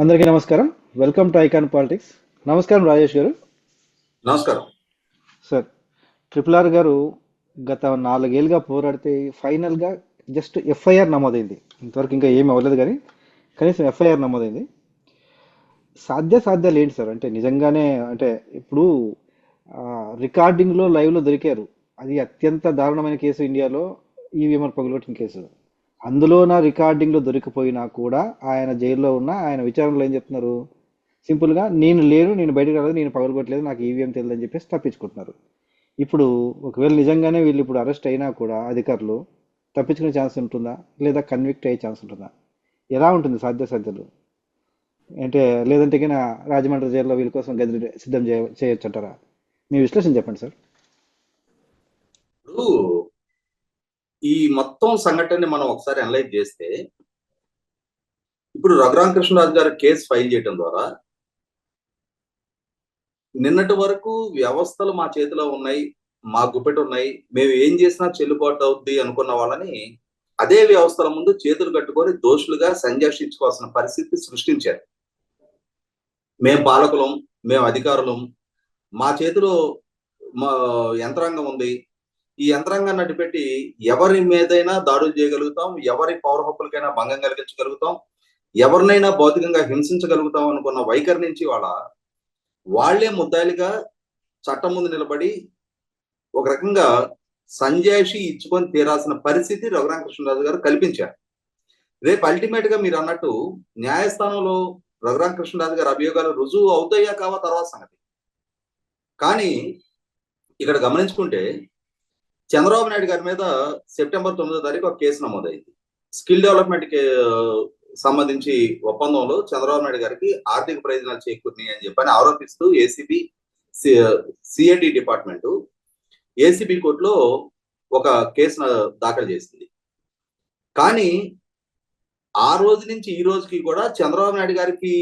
అందరికీ నమస్కారం. Welcome to icon politics నమస్కారం రాజేష్ గారు. నమస్కారం. సార్ ట్రిపుల్ ఆర్ గారు గత నాలుగేళ్ళుగా పోరాడితే ఫైనల్గా జస్ట్ ఎఫ్ఐఆర్ నమోదైంది. ఇంతవరకు ఇంకా ఏమి అవ్వలేదు కానీ కనీసం ఎఫ్ఐఆర్ నమోదైంది. సాధ్య సాధ్యాలు ఏంటి సార్ అంటే నిజంగానే అంటే ఇప్పుడు రికార్డింగ్లో లైవ్లో దొరికారు. అది అత్యంత దారుణమైన కేసు ఇండియాలో ఈవీఎంఆర్ పగులగొట్టిన కేసు. అందులో నా రికార్డింగ్లో దొరికిపోయినా కూడా ఆయన జైల్లో ఉన్న ఆయన విచారణలో ఏం చెప్తున్నారు? సింపుల్గా నేను లేను నేను బయటకు రాలేదు నేను పగలగొట్టలేదు నాకు ఈవీఎం తెలియదు అని చెప్పేసి తప్పించుకుంటున్నారు. ఇప్పుడు ఒకవేళ నిజంగానే వీళ్ళు ఇప్పుడు అరెస్ట్ అయినా కూడా అధికారులు తప్పించుకునే ఛాన్స్ ఉంటుందా? లేదా కన్విక్ట్ అయ్యే ఛాన్స్ ఉంటుందా? ఎలా ఉంటుంది సాధ్య సాధ్యలు? అంటే లేదంటే కింద రాజమండ్రి జైల్లో వీళ్ళ కోసం గది సిద్ధం చేయ చేయొచ్చు అంటారా మీ విశ్లేషణ చెప్పండి సార్. ఇప్పుడు ఈ మొత్తం సంఘటనని మనం ఒకసారి అనలైజ్ చేస్తే ఇప్పుడు రఘురామ కృష్ణరాజు గారు కేసు ఫైల్ చేయడం ద్వారా నిన్నటి వరకు వ్యవస్థలు మా చేతిలో ఉన్నాయి మా గుప్పెట ఉన్నాయి మేము ఏం చేసినా చెల్లుబాటు అవుద్ది అనుకున్న వాళ్ళని అదే వ్యవస్థల ముందు చేతులు కట్టుకొని దోషులుగా సంజర్షించుకోవాల్సిన పరిస్థితి సృష్టించారు. మేము పాలకులం మేము అధికారులం మా చేతిలో మా యంత్రాంగం ఉంది ఈ యంత్రాంగాన్ని నడిపెట్టి ఎవరి మీదైనా దాడులు చేయగలుగుతాం ఎవరి పౌర హక్కులకైనా భంగం కలిగించగలుగుతాం ఎవరినైనా భౌతికంగా హింసించగలుగుతాం అనుకున్న వైఖరి నుంచి వాళ్ళ వాళ్ళే ముద్దాయిలుగా చట్టం ముందు నిలబడి ఒక రకంగా సంజాయిషి ఇచ్చుకొని తీరాల్సిన పరిస్థితి రఘురామకృష్ణరాజు గారు కల్పించారు. రేపు అల్టిమేట్గా మీరు అన్నట్టు న్యాయస్థానంలో రఘురామకృష్ణరాజు గారి అభియోగాలు రుజువు అవుతాయా కావా తర్వాత సంగతి. కానీ ఇక్కడ గమనించుకుంటే చంద్రబాబు నాయుడు గారి మీద సెప్టెంబర్ తొమ్మిదో తారీఖు ఒక కేసు నమోదైంది. స్కిల్ డెవలప్మెంట్కి సంబంధించి ఒప్పందంలో చంద్రబాబు నాయుడు గారికి ఆర్థిక ప్రయోజనాలు చేకూరినాయి అని చెప్పని ఆరోపిస్తూ ఏసీబీ సిఐడి డిపార్ట్మెంట్ ఏసీబీ కోర్టులో ఒక కేసు దాఖలు చేసింది. కానీ ఆ రోజు నుంచి ఈ రోజుకి కూడా చంద్రబాబు నాయుడు గారికి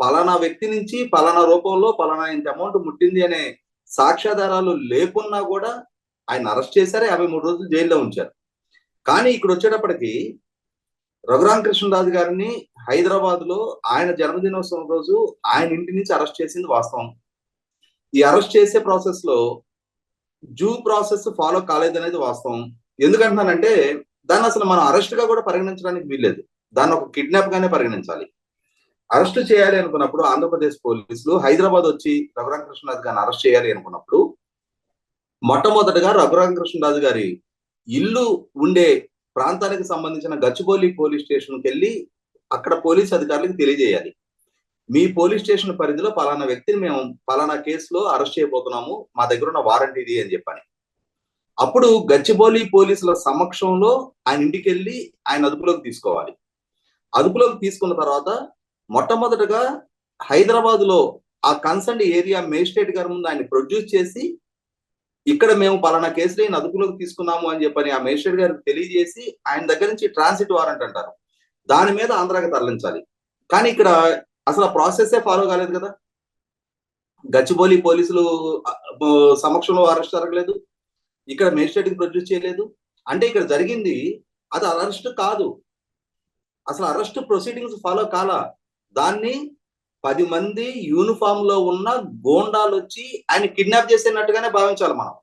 పలానా వ్యక్తి నుంచి పలానా రూపంలో పలానా ఇంత అమౌంట్ ముట్టింది అనే సాక్ష్యాధారాలు లేకున్నా కూడా ఆయన అరెస్ట్ చేశారు యాభై మూడు రోజులు జైల్లో ఉంచారు. కానీ ఇక్కడ వచ్చేటప్పటికి రఘురామ కృష్ణరాజు గారిని హైదరాబాద్లో ఆయన జన్మదినోత్సవం రోజు ఆయన ఇంటి నుంచి అరెస్ట్ చేసింది వాస్తవం. ఈ అరెస్ట్ చేసే ప్రాసెస్లో జూ ప్రాసెస్ ఫాలో కాలేదనేది వాస్తవం. ఎందుకంటున్నానంటే దాన్ని అసలు మనం అరెస్ట్గా కూడా పరిగణించడానికి వీల్లేదు. దాన్ని ఒక కిడ్నాప్ గానే పరిగణించాలి. అరెస్ట్ చేయాలి అనుకున్నప్పుడు ఆంధ్రప్రదేశ్ పోలీసులు హైదరాబాద్ వచ్చి రఘురామ కృష్ణరాజు గారిని అరెస్ట్ చేయాలి అనుకున్నప్పుడు మొట్టమొదటగా రఘురామకృష్ణరాజు గారి ఇల్లు ఉండే ప్రాంతానికి సంబంధించిన గచ్చిబౌలి పోలీస్ స్టేషన్కి వెళ్ళి అక్కడ పోలీస్ అధికారులకు తెలియజేయాలి. మీ పోలీస్ స్టేషన్ పరిధిలో పలానా వ్యక్తిని మేము పలానా కేసులో అరెస్ట్ చేయబోతున్నాము మా దగ్గర ఉన్న వారంట్ ఇది అని చెప్పని. అప్పుడు గచ్చిబౌలి పోలీసుల సమక్షంలో ఆయన ఇంటికి వెళ్ళి ఆయన అదుపులోకి తీసుకోవాలి. అదుపులోకి తీసుకున్న తర్వాత మొట్టమొదటగా హైదరాబాద్లో ఆ కన్సర్న్ ఏరియా మేజిస్ట్రేట్ గారి ముందు ఆయన ప్రొడ్యూస్ చేసి ఇక్కడ మేము పలానా కేసులు ఈయన అదుపులోకి తీసుకున్నాము అని చెప్పని ఆ మేజిస్ట్రేట్ గారికి తెలియజేసి ఆయన దగ్గర నుంచి ట్రాన్సిట్ వారెంట్ అంటారు. దాని మీద ఆంధ్రాకి తరలించాలి. కానీ ఇక్కడ అసలు ఆ ప్రాసెస్ ఫాలో కాలేదు కదా. గచ్చిబౌలి పోలీసులు సమక్షంలో అరెస్ట్ జరగలేదు. ఇక్కడ మేజిస్ట్రేట్కి ప్రొడ్యూస్ చేయలేదు. అంటే ఇక్కడ జరిగింది అది అరెస్ట్ కాదు. అసలు అరెస్ట్ ప్రొసీడింగ్స్ ఫాలో కాలా? దాన్ని పది మంది యూనిఫామ్లో ఉన్న గోండాలు వచ్చి ఆయన కిడ్నాప్ చేసినట్టుగానే భావించాలి మనం.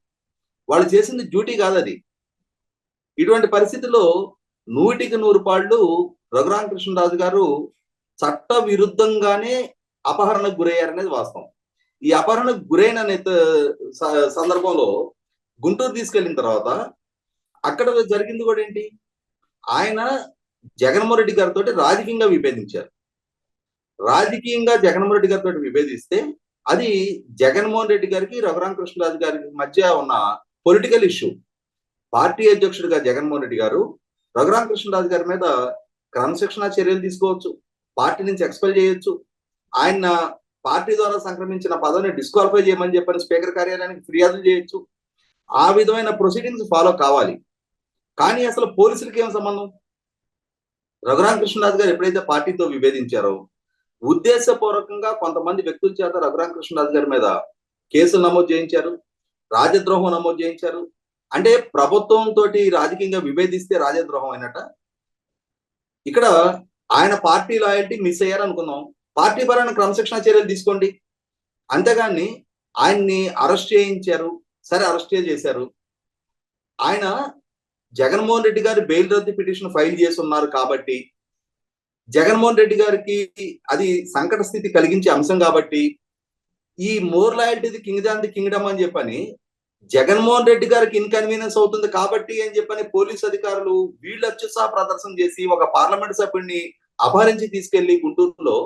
వాళ్ళు చేసింది డ్యూటీ కాదు అది. ఇటువంటి పరిస్థితిలో నూటికి నూరు పాళ్ళు రఘురామ కృష్ణరాజు గారు చట్ట విరుద్ధంగానే అపహరణకు గురయ్యారనేది వాస్తవం. ఈ అపహరణకు గురైన స- సందర్భంలో గుంటూరు తీసుకెళ్ళిన తర్వాత అక్కడ జరిగింది కూడా ఏంటి? ఆయన జగన్మోహన్ రెడ్డి గారితో రాజకీయంగా విభేదించారు. రాజకీయంగా జగన్మోహన్ రెడ్డి గారితో విభేదిస్తే అది జగన్మోహన్ రెడ్డి గారికి రఘురామ కృష్ణరాజు గారికి మధ్య ఉన్న పొలిటికల్ ఇష్యూ. పార్టీ అధ్యక్షుడిగా జగన్మోహన్ రెడ్డి గారు రఘురామ కృష్ణరాజు గారి మీద క్రమశిక్షణ చర్యలు తీసుకోవచ్చు పార్టీ నుంచి ఎక్స్పెల్ చేయొచ్చు. ఆయన పార్టీ ద్వారా సంక్రమించిన పదవిని డిస్క్వాలిఫై చేయమని చెప్పని స్పీకర్ కార్యాలయానికి ఫిర్యాదులు చేయొచ్చు. ఆ విధమైన ప్రొసీడింగ్స్ ఫాలో కావాలి. కానీ అసలు పోలీసులకి ఏం సంబంధం? రఘురామ కృష్ణరాజు గారు ఎప్పుడైతే పార్టీతో విభేదించారో ఉద్దేశపూర్వకంగా కొంతమంది వ్యక్తుల చేత రఘురామ కృష్ణరాజు గారి మీద కేసులు నమోదు చేయించారు రాజద్రోహం నమోదు చేయించారు. అంటే ప్రభుత్వం తోటి రాజకీయంగా విభేదిస్తే రాజద్రోహం అయినట. ఇక్కడ ఆయన పార్టీ లాయల్టీ మిస్ అయ్యారు అనుకుందాం. పార్టీ పరమైన క్రమశిక్షణ చర్యలు తీసుకోండి. అంతేగాని ఆయన్ని అరెస్ట్ చేయించారు. సరే అరెస్ట్ చేశారు. ఆయన జగన్మోహన్ రెడ్డి గారు బెయిల్ రద్దు పిటిషన్ ఫైల్ చేసి ఉన్నారు కాబట్టి జగన్మోహన్ రెడ్డి గారికి అది సంకట స్థితి కలిగించే అంశం కాబట్టి ఈ మోర్ లాయల్టీ కింగ్ జాన్ ది కింగ్డమ్ అని చెప్పని జగన్మోహన్ రెడ్డి గారికి ఇన్కన్వీనియన్స్ అవుతుంది కాబట్టి అని చెప్పని పోలీస్ అధికారులు వీళ్ళు అత్యుత్సాహ ప్రదర్శన చేసి ఒక పార్లమెంట్ సభ్యుడిని అపహరించి తీసుకెళ్ళి గుంటూరులో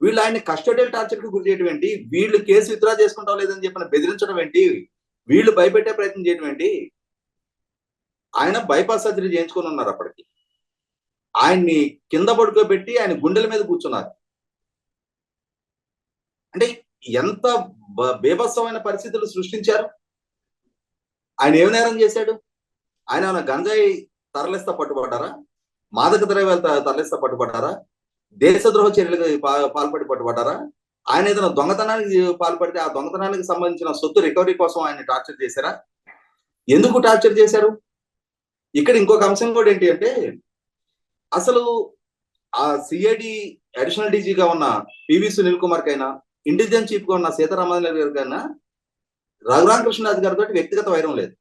వీళ్ళు ఆయన్ని కస్టడియల్ టార్చర్కు గురి చేయడం ఏంటి? వీళ్ళు కేసు విత్డ్రా చేసుకుంటాం లేదని చెప్పని బెదిరించడం ఏంటి? వీళ్ళు భయపెట్టే ప్రయత్నం చేయడం ఏంటి? ఆయన బైపాస్ సర్జరీ చేయించుకొని ఉన్నారు అప్పటికి. ఆయన్ని కింద పడుకోబెట్టి ఆయన గుండెల మీద కూర్చున్నారు. అంటే ఎంత బ- పరిస్థితులు సృష్టించారు? ఆయన ఏం నేరం చేశాడు? ఆయన ఏమైనా గంజాయి తరలిస్తా పట్టుబడ్డారా? మాదక ద్రవ్యాలు తరలిస్తా పట్టుబడ్డారా? దేశద్రోహ చర్యలకు పాల్పడి పట్టుబడ్డారా? ఆయన ఏదైనా దొంగతనానికి పాల్పడితే ఆ దొంగతనానికి సంబంధించిన సొత్తు రికవరీ కోసం ఆయన టార్చర్ చేశారా? ఎందుకు టార్చర్ చేశారు? ఇక్కడ ఇంకొక అంశం కూడా ఏంటి అంటే అసలు ఆ సిఐడి అడిషనల్ డీజీగా ఉన్న పివి సునీల్ కుమార్ కైనా ఇంటెలిజెన్స్ చీఫ్గా ఉన్న సీతారామన్ గారి కైనా రఘురామకృష్ణరాజు గారితో వ్యక్తిగత వైరం లేదు.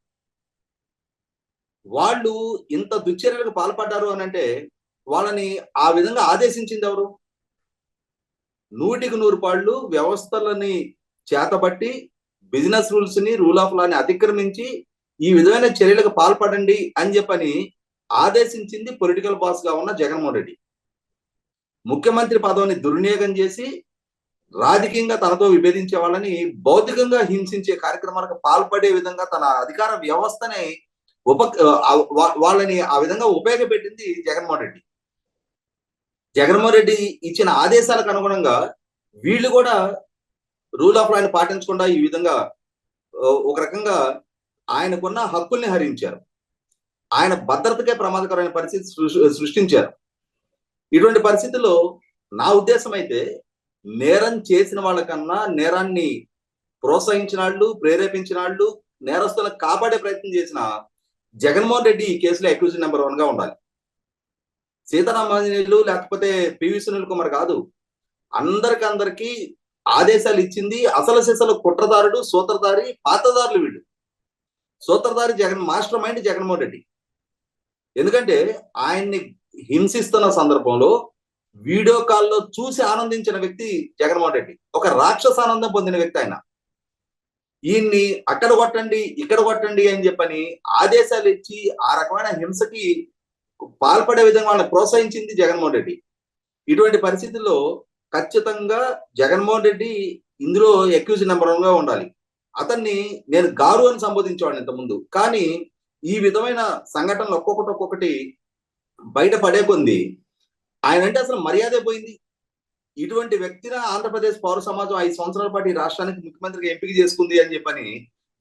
వాళ్ళు ఇంత దుశ్చర్యలకు పాల్పడ్డారు అని అంటే వాళ్ళని ఆ విధంగా ఆదేశించింది ఎవరు? నూటికి నూరు పాళ్ళు వ్యవస్థలని చేతబట్టి బిజినెస్ రూల్స్ని రూల్ ఆఫ్ లాని అతిక్రమించి ఈ విధమైన చర్యలకు పాల్పడండి అని చెప్పని ఆదేశించింది పొలిటికల్ బాస్గా ఉన్న జగన్మోహన్ రెడ్డి. ముఖ్యమంత్రి పదవిని దుర్వినియోగం చేసి రాజకీయంగా తనతో విభేదించే వాళ్ళని భౌతికంగా హింసించే కార్యక్రమాలకు పాల్పడే విధంగా తన అధికార వ్యవస్థని ఉప వాళ్ళని ఆ విధంగా ఉపయోగపెట్టింది జగన్మోహన్ రెడ్డి. జగన్మోహన్ రెడ్డి ఇచ్చిన ఆదేశాలకు అనుగుణంగా వీళ్ళు కూడా రూల్ ఆఫ్ లాని పాటించకుండా ఈ విధంగా ఒక రకంగా ఆయనకున్న హక్కుల్ని హరించారు. ఆయన భద్రతకే ప్రమాదకరమైన పరిస్థితి సృష్టించారు. ఇటువంటి పరిస్థితుల్లో నా ఉద్దేశం అయితే నేరం చేసిన వాళ్ళకన్నా నేరాన్ని ప్రోత్సహించిన వాళ్ళు ప్రేరేపించిన వాళ్ళు నేరస్తులను కాపాడే ప్రయత్నం చేసిన జగన్మోహన్ రెడ్డి ఈ కేసులో అక్యూజ్ నెంబర్ వన్గా ఉండాలి. సీతారామాంజనేయులు లేకపోతే పివి సునీల్ కుమార్ కాదు. అందరికందరికీ ఆదేశాలు ఇచ్చింది అసలు సిసలు కుట్రదారుడు సూత్రధారి పాతదారులు వీళ్ళు. సూత్రధారి జగన్ మాస్టర్ మైండ్ జగన్మోహన్ రెడ్డి. ఎందుకంటే ఆయన్ని హింసిస్తున్న సందర్భంలో వీడియో కాల్లో చూసి ఆనందించిన వ్యక్తి జగన్మోహన్ రెడ్డి. ఒక రాక్షస ఆనందం పొందిన వ్యక్తి ఆయన. ఈయన్ని అక్కడ కొట్టండి ఇక్కడ కొట్టండి అని చెప్పని ఆదేశాలు ఇచ్చి ఆ రకమైన హింసకి పాల్పడే విధంగా వాళ్ళని ప్రోత్సహించింది జగన్మోహన్ రెడ్డి. ఇటువంటి పరిస్థితుల్లో ఖచ్చితంగా జగన్మోహన్ రెడ్డి ఇందులో ఎక్యూజ్ నెంబర్ వన్గా ఉండాలి. అతన్ని నేను గారు అని సంబోధించేవాడిని ఇంతకుముందు. కానీ ఈ విధమైన సంఘటనలు ఒక్కొక్కటి ఒక్కొక్కటి బయట పడే కొంది ఆయన అంటే అసలు మర్యాదే పోయింది. ఇటువంటి వ్యక్తిని ఆంధ్రప్రదేశ్ పౌర సమాజం ఐదు సంవత్సరాల పాటు ఈ రాష్ట్రానికి ముఖ్యమంత్రిగా ఎంపిక చేసుకుంది అని చెప్పని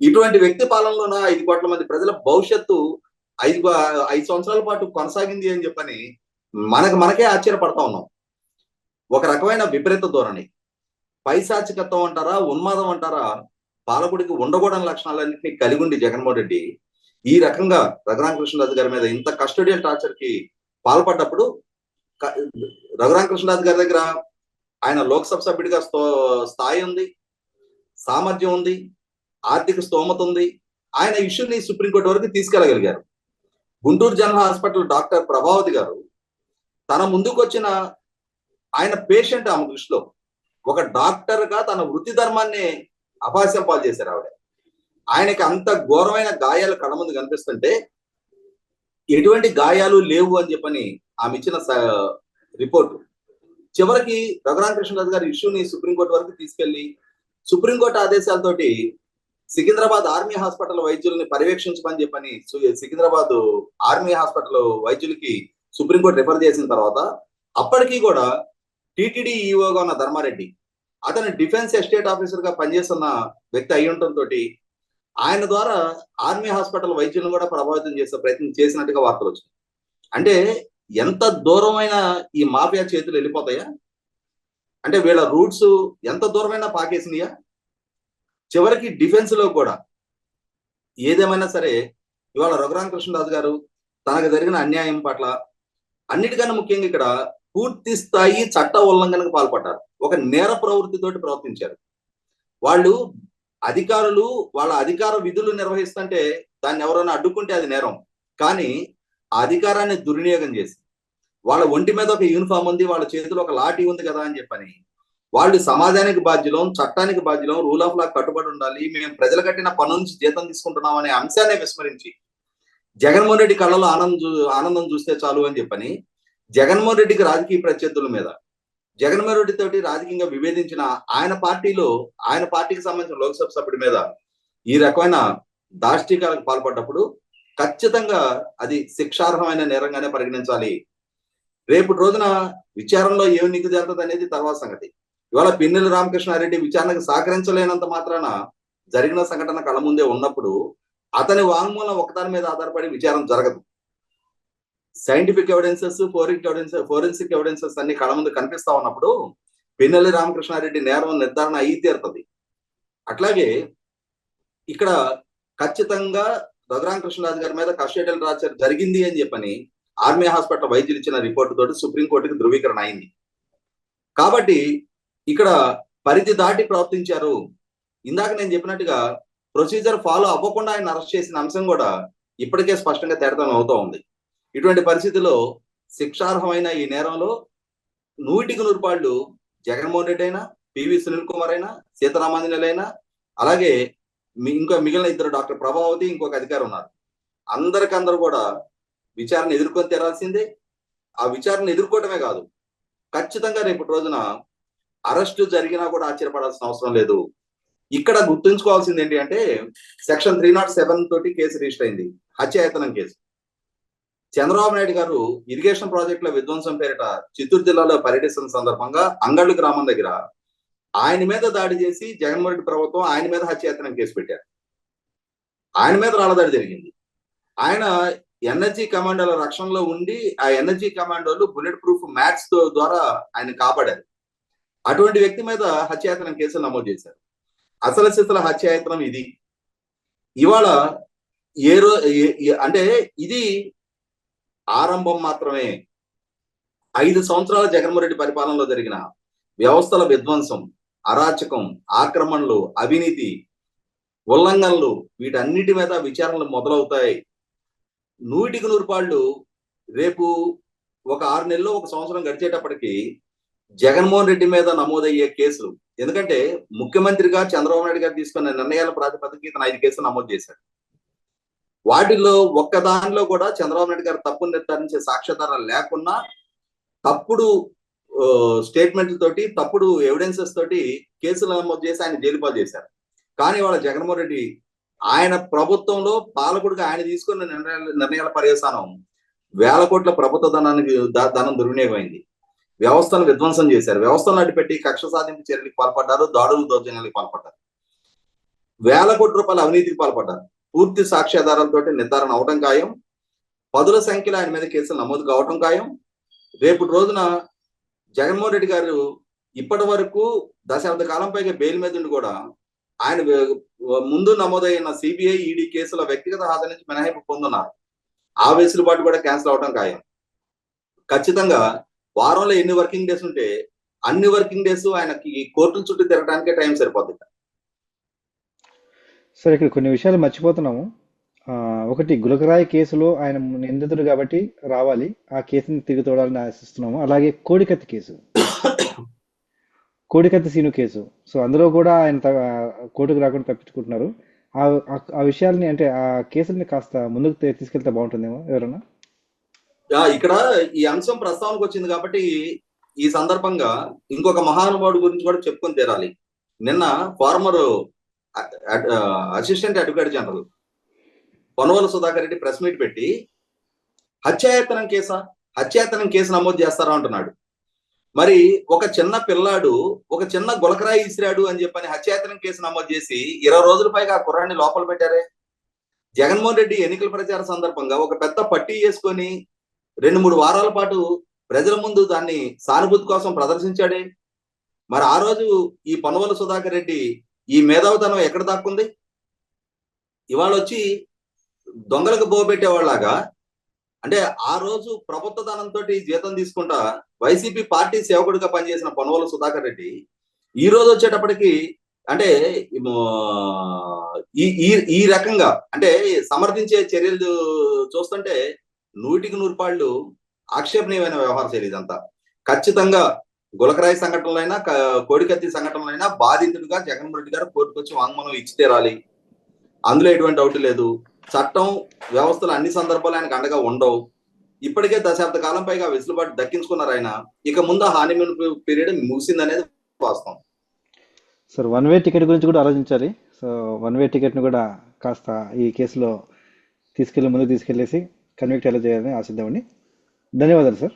ఇటువంటి వ్యక్తి పాలనలోన ఐదు కోట్ల మంది ప్రజల భవిష్యత్తు ఐదు ఐదు సంవత్సరాల పాటు కొనసాగింది అని చెప్పని మనకు మనకే ఆశ్చర్యపడతా ఉన్నాం. ఒక రకమైన విపరీత ధోరణి. పైశాచికత్వం అంటారా ఉన్మాదం అంటారా పాలకుడికి ఉండకూడని లక్షణాలన్నింటినీ కలిగి ఉండి జగన్మోహన్ రెడ్డి ఈ రకంగా రఘురామకృష్ణరాజు గారి మీద ఇంత కస్టోడియల్ టార్చర్కి పాల్పడ్డప్పుడు క- రఘురామకృష్ణరాజు గారి దగ్గర ఆయన లోక్సభ సభ్యుడిగా స్థో- స్థాయి ఉంది సామర్థ్యం ఉంది ఆర్థిక స్తోమత ఉంది. ఆయన ఇష్యూని సుప్రీంకోర్టు వరకు తీసుకెళ్ళగలిగారు Guntur general hospital doctor Prabhavati గారు తన ముందుకు వచ్చిన ఆయన పేషెంట్ ఆమె దృష్టిలో ఒక డాక్టర్గా తన వృత్తి ధర్మాన్ని అపహాస్యం పాలు చేశారు ఆవిడ. ఆయనకి అంత ఘోరమైన గాయాలు కళ్ళ ముందు కనిపిస్తుంటే ఎటువంటి గాయాలు లేవు అని చెప్పని ఆమె ఇచ్చిన రిపోర్టు. చివరికి రఘురామకృష్ణరాజు గారి ఇష్యూని సుప్రీంకోర్టు వరకు తీసుకెళ్ళి సుప్రీంకోర్టు ఆదేశాలతోటి సికింద్రాబాద్ ఆర్మీ హాస్పిటల్ వైద్యుల్ని పర్యవేక్షించమని చెప్పని సు- సికింద్రాబాద్ ఆర్మీ హాస్పిటల్ వైద్యులకి సుప్రీంకోర్టు రిఫర్ చేసిన తర్వాత అప్పటికి కూడా టిటిడి ఈఓగా ఉన్న ధర్మారెడ్డి అతను డిఫెన్స్ ఎస్టేట్ ఆఫీసర్గా పనిచేస్తున్న వ్యక్తి అయి ఉండటంతో ఆయన ద్వారా ఆర్మీ హాస్పిటల్ వైద్యులను కూడా ప్రభావితం చేసే ప్రయత్నం చేసినట్టుగా వార్తలు వచ్చినాయి. అంటే ఎంత దూరమైన ఈ మాఫియా చేతులు వెళ్ళిపోతాయా? అంటే వీళ్ళ రూట్స్ ఎంత దూరమైనా పాకేసినాయా? చివరికి డిఫెన్స్లో కూడా ఏదేమైనా సరే ఇవాళ రఘురామకృష్ణరాజు గారు తనకు జరిగిన అన్యాయం పట్ల అన్నిటికన్నా ముఖ్యంగా ఇక్కడ పూర్తి స్థాయి చట్ట ఉల్లంఘనకు పాల్పడ్డారు. ఒక నేర ప్రవృత్తితోటి ప్రవర్తించారు. వాళ్ళు అధికారులు వాళ్ళ అధికార విధులు నిర్వహిస్తుంటే దాన్ని ఎవరైనా అడ్డుకుంటే అది నేరం. కానీ ఆ అధికారాన్ని దుర్వినియోగం చేసి వాళ్ళ ఒంటి మీద ఒక యూనిఫామ్ ఉంది వాళ్ళ చేతిలో ఒక లాఠీ ఉంది కదా అని చెప్పని వాళ్ళు సమాజానికి బాధ్యులం చట్టానికి బాధ్యులం రూల్ ఆఫ్ లా కట్టుబడి ఉండాలి మేము ప్రజలు కట్టిన పన్ను నుంచి జీతం తీసుకుంటున్నాం అనే అంశాన్ని విస్మరించి జగన్మోహన్ రెడ్డి కళ్ళలో ఆనందం ఆనందం చూస్తే చాలు అని చెప్పని జగన్మోహన్ రెడ్డికి రాజకీయ ప్రత్యర్థుల మీద జగన్మోహన్ రెడ్డి తోటి రాజకీయంగా విభేదించిన ఆయన పార్టీలో ఆయన పార్టీకి సంబంధించిన లోక్సభ సభ్యుడి మీద ఈ రకమైన దాష్టీకాలకు పాల్పడ్డప్పుడు ఖచ్చితంగా అది శిక్షార్హమైన నేరంగానే పరిగణించాలి. రేపు రోజున విచారణలో ఏమి నిగ్గు జరుగుతుంది అనేది తర్వాత సంగతి. ఇవాళ పిన్నెల రామకృష్ణారెడ్డి విచారణకు సహకరించలేనంత మాత్రాన జరిగిన సంఘటన కళ్ళ ముందే ఉన్నప్పుడు అతని వాంగ్మూలం ఒకదాని మీద ఆధారపడి విచారణ జరగదు. Scientific evidences forensic evidence forensic evidences అన్ని కళ ముందు కనిపిస్తా ఉన్నప్పుడు పిన్నెల్లి రామకృష్ణారెడ్డి నేరం నిర్ధారణ అయి తీరుతుంది. అట్లాగే ఇక్కడ ఖచ్చితంగా రఘురామ కృష్ణరాజు గారి మీద కస్టడియల్ రాచర్ జరిగింది అని చెప్పని ఆర్మీ హాస్పిటల్ వైద్యులు ఇచ్చిన రిపోర్టు తోటి సుప్రీంకోర్టుకి ధృవీకరణ అయింది. కాబట్టి ఇక్కడ పరిధి దాటి ప్రవర్తించారు. ఇందాక నేను చెప్పినట్టుగా ప్రొసీజర్ ఫాలో అవ్వకుండా ఆయన అరెస్ట్ చేసిన అంశం కూడా ఇప్పటికే స్పష్టంగా తేడతం అవుతూ ఉంది. ఇటువంటి పరిస్థితిలో శిక్షార్హమైన ఈ నేరంలో నూటికి నూరుపాళ్ళు జగన్మోహన్ రెడ్డి అయినా పివి సునీల్ కుమార్ అయినా సీతారామాంజనేయులు అలాగే ఇంకా మిగిలిన ఇద్దరు డాక్టర్ ప్రభావతి ఇంకొక అధికారి ఉన్నారు. అందరికందరూ కూడా విచారణ ఎదుర్కొని తీరాల్సిందే. ఆ విచారణ ఎదుర్కోవటమే కాదు ఖచ్చితంగా రేపటి రోజున అరెస్టు జరిగినా కూడా ఆశ్చర్యపడాల్సిన అవసరం లేదు. ఇక్కడ గుర్తుంచుకోవాల్సింది ఏంటి అంటే సెక్షన్ త్రీ నాట్ సెవెన్ తోటి కేసు రిజిస్టర్ అయింది హత్యాయతనం కేసు. చంద్రబాబు నాయుడు గారు ఇరిగేషన్ ప్రాజెక్టుల విధ్వంసం పేరిట చిత్తూరు జిల్లాలో పర్యటిస్తున్న సందర్భంగా అంగళ్ళు గ్రామం దగ్గర ఆయన మీద దాడి చేసి జగన్మోహన్ రెడ్డి ప్రభుత్వం ఆయన మీద హత్యాయత్నం కేసు పెట్టారు. ఆయన మీద రాళ్ళదాడి జరిగింది. ఆయన ఎనర్జీ కమాండోల రక్షణలో ఉండి ఆ ఎనర్జీ కమాండోలు బుల్లెట్ ప్రూఫ్ మ్యాట్స్ ద్వారా ఆయన కాపాడారు. అటువంటి వ్యక్తి మీద హత్యాయత్నం కేసులు నమోదు చేశారు. అసలు సిసల హత్యాయతనం ఇది. ఇవాళ ఏ రో అంటే ఇది ఆరంభం మాత్రమే. ఐదు సంవత్సరాల జగన్మోహన్ రెడ్డి పరిపాలనలో జరిగిన వ్యవస్థల విధ్వంసం అరాచకం ఆక్రమణలు అవినీతి ఉల్లంఘనలు వీటన్నిటి మీద విచారణలు మొదలవుతాయి. నూటికి నూరు పాళ్ళు రేపు ఒక ఆరు నెలలో ఒక సంవత్సరం గడిచేటప్పటికి జగన్మోహన్ రెడ్డి మీద నమోదయ్యే కేసులు. ఎందుకంటే ముఖ్యమంత్రిగా చంద్రబాబు నాయుడు గారు తీసుకున్న నిర్ణయాల ప్రాతిపదికి ఇతను ఐదు కేసులు నమోదు చేశాడు. వాటిల్లో ఒక్క దానిలో కూడా చంద్రబాబు నాయుడు గారు తప్పును నిర్ధారించే సాక్ష్యాధారాలు లేకున్నా తప్పుడు స్టేట్మెంట్ల తోటి తప్పుడు ఎవిడెన్సెస్ తోటి కేసులు నమోదు చేసి ఆయన జైలుపాలు చేశారు. కానీ వాళ్ళ జగన్మోహన్ రెడ్డి ఆయన ప్రభుత్వంలో పాలకుడిగా ఆయన తీసుకున్న నిర్ణయాల నిర్ణయాల పర్యవసానం వేల కోట్ల ప్రభుత్వ ధనానికి ధనం దుర్వినియోగమైంది. వ్యవస్థను విధ్వంసం చేశారు. వ్యవస్థను అడ్డుపెట్టి కక్ష సాధింపు చర్యలకు పాల్పడ్డారు దాడులు దౌర్జన్యాలకు పాల్పడ్డారు. వేల కోట్ల రూపాయల అవినీతికి పాల్పడ్డారు. పూర్తి సాక్ష్యాధారాలతో నిర్ధారణ అవడం ఖాయం. పదుల సంఖ్యలో ఆయన మీద కేసులు నమోదు కావటం ఖాయం. రేపు రోజున జగన్మోహన్ రెడ్డి గారు ఇప్పటి వరకు దశాబ్ద కాలం పైగా బెయిల్ మీద ఉండి కూడా ఆయన ముందు నమోదైన సిబిఐ ఈడీ కేసుల వ్యక్తిగత హాజరు నుంచి మినహాయింపు పొందున్నారు. ఆ వెసులుబాటు కూడా క్యాన్సిల్ అవడం ఖాయం. ఖచ్చితంగా వారంలో ఎన్ని వర్కింగ్ డేస్ ఉంటే అన్ని వర్కింగ్ డేస్ ఆయనకి కోర్టుల చుట్టూ తిరగడానికే టైం సరిపోద్ది. సరే ఇక్కడ కొన్ని విషయాలు మర్చిపోతున్నాము. ఒకటి గులకరాయి కేసులో ఆయన నిందితుడు కాబట్టి రావాలి. ఆ కేసుని తిరిగి తోడాలని ఆశిస్తున్నాము. అలాగే కోడికత్తి కేసు. కోడికత్తి సీను కేసు. సో అందులో కూడా ఆయన కోర్టుకు రాకుండా తప్పించుకుంటున్నారు. ఆ ఆ- విషయాల్ని అంటే ఆ కేసుల్ని కాస్త ముందుకు తీసుకెళ్తే బాగుంటుందేమో? ఎవరన్నా? ఇక్కడ ఈ అంశం ప్రస్తావనకు వచ్చింది కాబట్టి ఈ సందర్భంగా ఇంకొక మహానుభావుడు గురించి కూడా చెప్పుకొని తీరాలి. నిన్న former assistant advocate general Ponnavolu Sudhakar Reddy press meet పెట్టి హత్యాయతనం కేసా? హత్యాయతనం కేసు నమోదు చేస్తారా అంటున్నాడు. మరి ఒక చిన్న పిల్లాడు ఒక చిన్న గులకరాయి ఇసిరాడు అని చెప్పని హత్యాయతనం కేసు నమోదు చేసి ఇరవై రోజుల పైగా ఆ కుర్రాన్ని లోపల పెట్టారే? జగన్మోహన్ రెడ్డి ఎన్నికల ప్రచార సందర్భంగా ఒక పెద్ద పట్టీ చేసుకొని రెండు మూడు వారాల పాటు ప్రజల ముందు దాన్ని సానుభూతి కోసం ప్రదర్శించాడే. మరి ఆ రోజు ఈ పనువల సుధాకర్ రెడ్డి ఈ మేధావితనం ఎక్కడ దాక్కుంది? ఇవాళ వచ్చి దొంగలకు బోబెట్టేవాళ్ళలాగా అంటే ఆ రోజు ప్రభుత్వ ధనంతో జీతం తీసుకుంటా వైసీపీ పార్టీ సేవకుడిగా పనిచేసిన పొనవల సుధాకర్ రెడ్డి ఈ రోజు వచ్చేటప్పటికి అంటే ఈ ఈ ఈ రకంగా అంటే సమర్థించే చర్యలు చూస్తుంటే నూటికి నూరు పాళ్ళు ఆక్షేపణీయమైన వ్యవహార శైలి ఇదంతా. ఖచ్చితంగా గులకరాయి సంఘటనలైనా అయినా కోడికత్తి సంఘటనలైనా బాధితుడిగా జగన్మోహన్ రెడ్డి గారు కోర్టుకు వచ్చి వాంగ్మూలం ఇచ్చి తీరాలి. అందులో ఎటువంటి డౌట్ లేదు. చట్టం వ్యవస్థలు అన్ని సందర్భాలు ఆయనకు అండగా ఉండవు. ఇప్పటికే దశాబ్ద కాలం పైగా వెసులుబాటు దక్కించుకున్నారు ఆయన. ఇక ముందు హానిమూన్ పీరియడ్ ముగిసిందనేది వాస్తవం. సార్ వన్ వే టికెట్ గురించి కూడా ఆలోచించాలి. సో వన్ వే టికెట్ని కూడా కాస్త ఈ కేసులో తీసుకెళ్ళి ముందు తీసుకెళ్ళేసి కన్విక్ట్ ఎలా చేయాలని ఆశిద్దామండి. ధన్యవాదాలు సార్.